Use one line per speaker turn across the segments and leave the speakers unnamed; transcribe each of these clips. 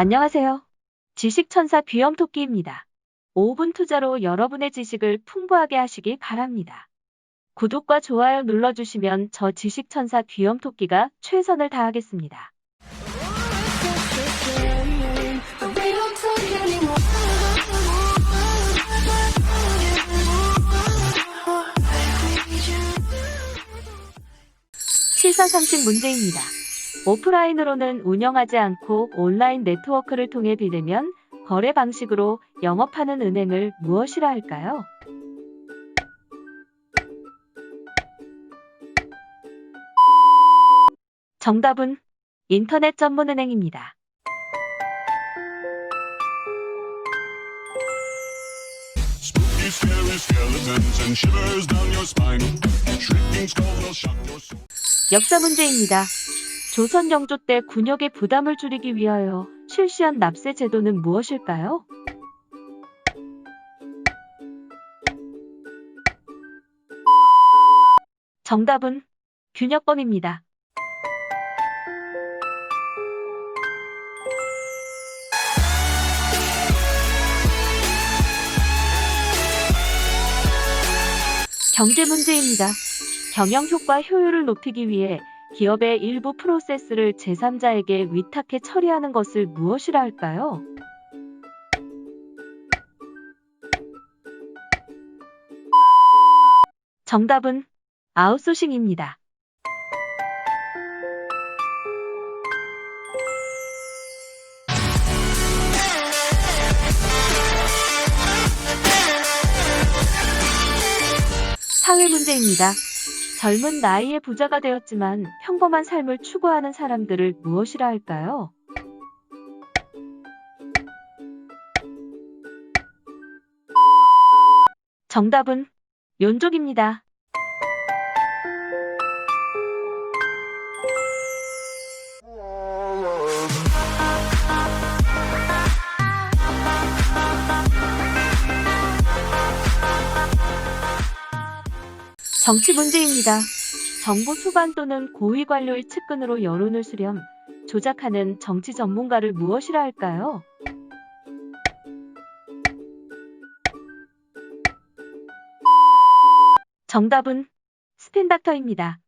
안녕하세요. 지식천사 귀염토끼입니다. 5분 투자로 여러분의 지식을 풍부하게 하시기 바랍니다. 구독과 좋아요 눌러주시면 저 지식천사 귀염토끼가 최선을 다하겠습니다.
Anymore.
시사상식 문제입니다. 오프라인으로는 운영하지 않고 온라인 네트워크를 통해 비대면 거래 방식으로 영업하는 은행을 무엇이라 할까요? 정답은 인터넷 전문은행입니다. 역사 문제입니다. 조선 영조 때 군역의 부담을 줄이기 위하여 실시한 납세 제도는 무엇일까요? 정답은 균역범입니다. 경제 문제입니다. 경영 효과 효율을 높이기 위해 기업의 일부 프로세스를 제3자에게 위탁해 처리하는 것을 무엇이라 할까요? 정답은 아웃소싱입니다. 사회 문제입니다. 젊은 나이에 부자가 되었지만 평범한 삶을 추구하는 사람들을 무엇이라 할까요? 정답은 욘족입니다. 정치 문제입니다. 정부 수반 또는 고위 관료의 측근으로 여론을 수렴, 조작하는 정치 전문가를 무엇이라 할까요? 정답은 스핀닥터입니다.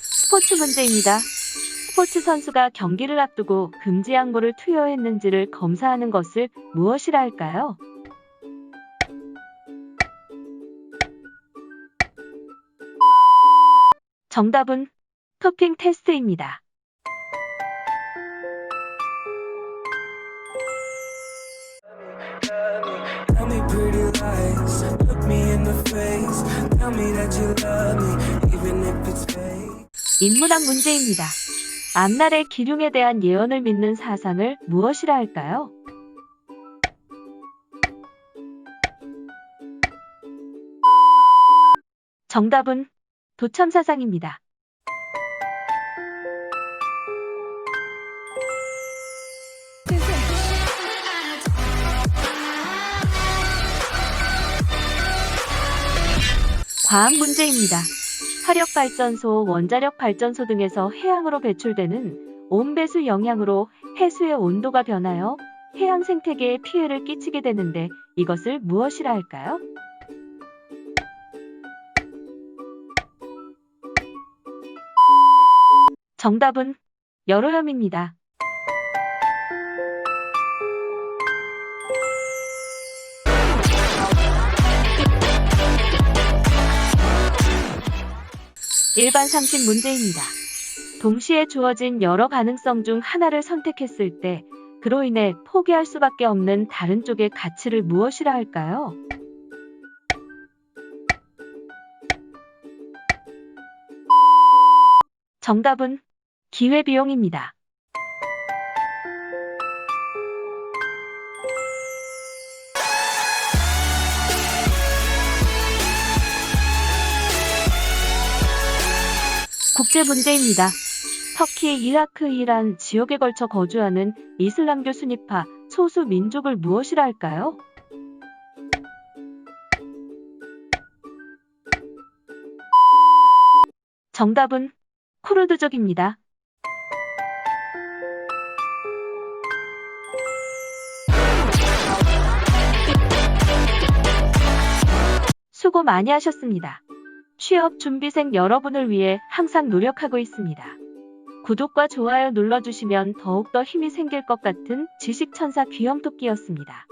스포츠 문제입니다. 스포츠 선수가 경기를 앞두고 금지 항목을 투여했는지를 검사하는 것을 무엇이라 할까요? 정답은 토핑 테스트입니다. 인문학 문제입니다. 앞날의 기륭에 대한 예언을 믿는 사상을 무엇이라 할까요? 정답은 도참 사상입니다. 과학 문제입니다. 화력발전소, 원자력발전소 등에서 해양으로 배출되는 온배수 영향으로 해수의 온도가 변하여 해양 생태계에 피해를 끼치게 되는데 이것을 무엇이라 할까요? 정답은 여로염입니다. 일반 상식 문제입니다. 동시에 주어진 여러 가능성 중 하나를 선택했을 때 그로 인해 포기할 수밖에 없는 다른 쪽의 가치를 무엇이라 할까요? 정답은 기회비용입니다. 국제 문제입니다. 터키, 이라크, 이란 지역에 걸쳐 거주하는 이슬람교 순위파 소수 민족을 무엇이라 할까요? 정답은 쿠르드족입니다. 수고 많이 하셨습니다. 취업 준비생 여러분을 위해 항상 노력하고 있습니다. 구독과 좋아요 눌러주시면 더욱더 힘이 생길 것 같은 지식천사 귀염토끼였습니다.